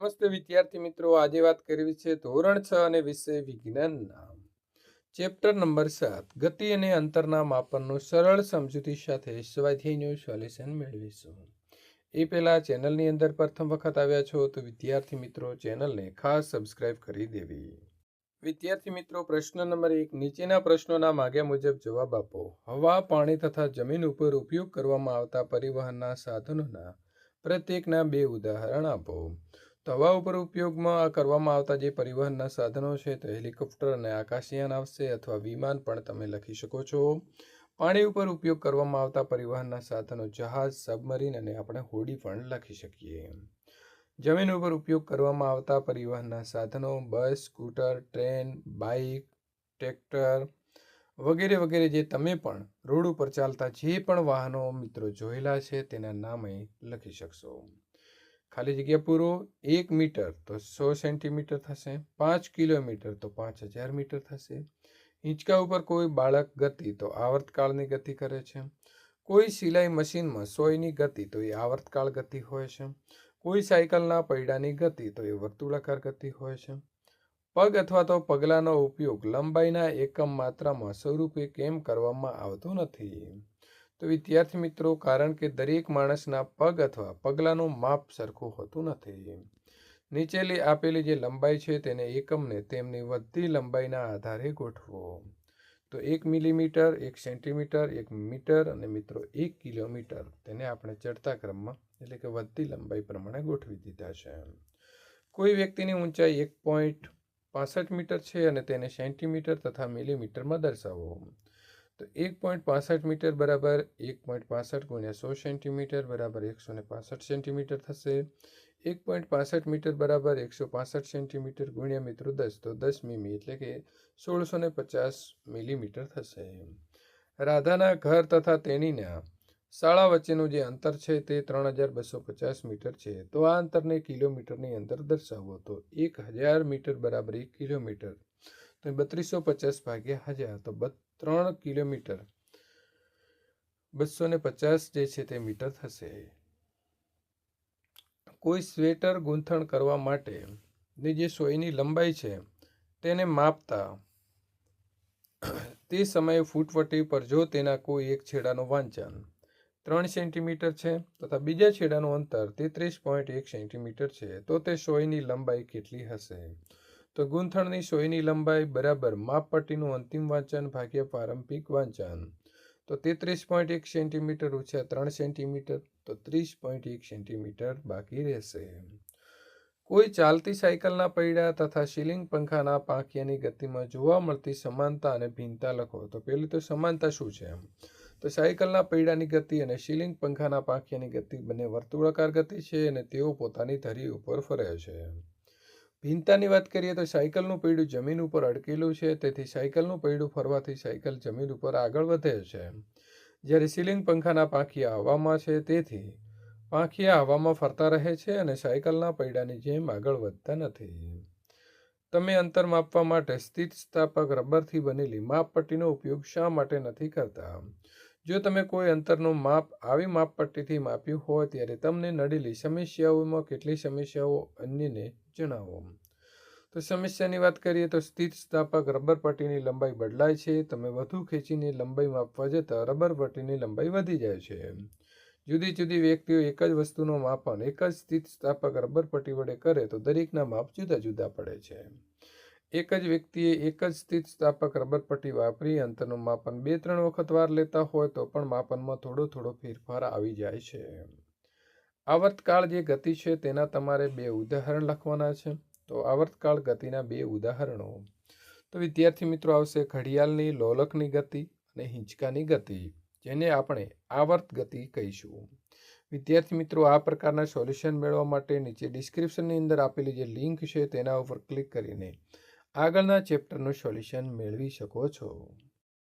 નમસ્તે વિદ્યાર્થી મિત્રો, આજે વાત કરવી છે ધોરણ છ અને વિષય વિજ્ઞાનના ચેપ્ટર નંબર સાત, ગતિ અને અંતરના માપનનું સરળ સમજૂતી સાથે સ્વાધ્યાયનું સોલ્યુશન મેળવીશું. એ પહેલાં ચેનલની અંદર પ્રથમ વખત આવ્યા છો તો વિદ્યાર્થી મિત્રો, ચેનલને ખાસ સબસ્ક્રાઇબ કરી દેવી. વિદ્યાર્થી મિત્રો, પ્રશ્ન નંબર એક, નીચેના પ્રશ્નોના માગ્યા મુજબ જવાબ આપો. હવા, પાણી તથા જમીન ઉપર ઉપયોગ કરવામાં આવતા પરિવહનના સાધનોના પ્રત્યેકના બે ઉદાહરણ આપો. તો ઉપર ઉપયોગમાં કરવામાં આવતા જે પરિવહનના સાધનો છે તો હેલિકોપ્ટર અને આકાશયાન આવશે અથવા વિમાન પણ તમે લખી શકો છો. પાણી ઉપર ઉપયોગ કરવામાં આવતા પરિવહનના સાધનો, જહાજ, સબમરીન અને આપણે હોડી પણ લખી શકીએ. જમીન ઉપર ઉપયોગ કરવામાં આવતા પરિવહનના સાધનો, bus, scooter, train, bike, tractor વગેરે વગેરે જે તમે પણ રોડ ઉપર ચાલતા જે પણ વાહનો મિત્રો જોયેલા છે તેના નામે લખી શકશો. ખાલી જગ્યા પૂરો એક મીટર તો સો સેન્ટીમીટર થશે, પાંચ કિલોમીટર તો પાંચ હજાર મીટર થશે. હિંચકા ઉપર કોઈ બાળક ગતિ તો આવર્તકાળની ગતિ કરે છે. કોઈ સિલાઈ મશીનમાં સોયની ગતિ તો એ આવર્તકાળ ગતિ હોય છે. કોઈ સાયકલના પૈડાની ગતિ તો એ વર્તુળાકાર ગતિ હોય છે. પગ અથવા તો પગલાંનો ઉપયોગ લંબાઈના એકમ માત્રામાં સ્વરૂપે કેમ કરવામાં આવતો નથી? તો વિદ્યાર્થી મિત્રો, કારણ કે દરેક માણસના પગ અથવા પગલાંનું માપ સરખું હોતું નથી. નીચેલી આપેલી જે લંબાઈ છે તેને એકમને તેમની વધતી લંબાઈના આધારે ગોઠવો. તો એક મિલીમીટર, એક સેન્ટીમીટર, એક મીટર અને મિત્રો એક કિલોમીટર તેને આપણે ચડતા ક્રમમાં એટલે કે વધતી લંબાઈ પ્રમાણે ગોઠવી દીધા છે. કોઈ વ્યક્તિની ઊંચાઈ એક પોઈન્ટ પાસઠ મીટર છે અને તેને સેન્ટીમીટર તથા મિલીમીટરમાં દર્શાવો. તો એક પોઈન્ટ પાસઠ મીટર બરાબર, એક પોઈન્ટ પાસઠ ગુણ્યા સો સેન્ટીમીટર બરાબર એકસો ને પાસઠ સેન્ટીમીટર થશે. એક પોઈન્ટ પાસઠ મીટર બરાબર એકસો પાસઠ સેન્ટીમીટર ગુણ્યા મિત્રો દસ, તો દસ મીમી એટલે કે સોળસો ને પચાસ મિલીમીટર થશે. રાધાના ઘર તથા તેણીના શાળા વચ્ચેનું જે અંતર છે તે ત્રણ હજાર બસો પચાસ મીટર છે. તો આ અંતરને કિલોમીટરની અંદર દર્શાવો. તો એક હજાર મીટર બરાબર એક કિલોમીટર. તો બત્રીસો પચાસ ભાગ્યા હજાર, તો ત્રણ કિલોમીટર. બસો ને પચાસ જે છે તે મીટર થશે. કોઈ સ્વેટર ગૂંથણ કરવા માટે ની જે સોયની લંબાઈ છે તેને માપતા તે સમયે ફૂટવટી પર જો તેના કોઈ એક છેડાનું વાંચન ત્રણ સેન્ટીમીટર છે તથા બીજા છેડાનું અંતર તેત્રીસ પોઈન્ટ એક સેન્ટીમીટર છે, તો તે સોયની લંબાઈ કેટલી હશે? તો ગૂંથણની સોયની લંબાઈ બરાબર માપપટ્ટીનું અંતિમ વાંચન ભાગ્યા પ્રારંભિક વાંચન. તો તેત્રીસ પોઈન્ટ એક સેન્ટીમીટર ઓછા ત્રણ સેન્ટીમીટર, તો ત્રીસ પોઈન્ટ એક સેન્ટીમીટર બાકી રહેશે. કોઈ ચાલતી સાયકલના પૈડા તથા સીલિંગ પંખાના પાંખિયાની ગતિમાં જોવા મળતી સમાનતા અને ભિન્નતા લખો. તો પેલી તો સમાનતા શું છે? તો સાયકલના પૈડાની ગતિ અને સીલિંગ પંખાના પાંખિયાની ગતિ બંને વર્તુળાકાર ગતિ છે અને તેઓ પોતાની ધરી ઉપર ફરે છે. ભિન્નતાની વાત કરીએ તો સાયકલનું પૈડું જમીન ઉપર અડકેલું છે, તેથી સાયકલનું પૈડું ફરવાથી સાયકલ જમીન ઉપર આગળ વધે છે. જ્યારે સીલિંગ પંખાના પાંખિયા હવામાં છે, તેથી પાંખિયા હવામાં ફરતા રહે છે અને સાયકલના પૈડાની જેમ આગળ વધતા નથી. તમે અંતર માપવા માટે સ્થિત સ્થાપક રબરથી બનેલી માપપટ્ટીનો ઉપયોગ શા માટે નથી કરતા? જો તમે કોઈ અંતરનું માપ આવી માપપટ્ટીથી માપ્યું હોય ત્યારે તમને નડેલી સમસ્યાઓમાં કેટલી સમસ્યાઓ અન્યને જણાવો. તો સમસ્યાની વાત કરીએ તો સ્થિતિસ્થાપક રબર પટ્ટીની લંબાઈ બદલાય છે. તમે વધુ ખેંચીને લંબાઈ માપવા જતાં રબર પટ્ટીની લંબાઈ વધી જાય છે. જુદી જુદી વ્યક્તિઓ એક જ વસ્તુનું માપન એક જ સ્થિતિસ્થાપક રબર પટ્ટી વડે કરે તો દરેકના માપ જુદા જુદા પડે છે. એક જ વ્યક્તિએ એક જ સ્થિત સ્થાપક રબર પટ્ટી વાપરી અંતરનું માપન બે ત્રણ વખત વાર લેતા હોય તો પણ માપનમાં થોડો થોડો ફેરફાર આવી જાય છે. આવર્તકાળ જે ગતિ છે તેના તમારે બે ઉદાહરણ લખવાના છે. તો આવર્તકાળ ગતિના બે ઉદાહરણો. તો વિદ્યાર્થી મિત્રો, આવશે ઘડિયાળની લોલકની ગતિ અને હિંચકાની ગતિ, જેને આપણે આવર્ત ગતિ કહીશું. વિદ્યાર્થી મિત્રો, આ પ્રકારના સોલ્યુશન મેળવવા માટે નીચે ડિસ્ક્રિપ્શનની અંદર આપેલી જે લિંક છે તેના ઉપર ક્લિક કરીને આગળના ચેપ્ટરનું સોલ્યુશન મેળવી શકો છો.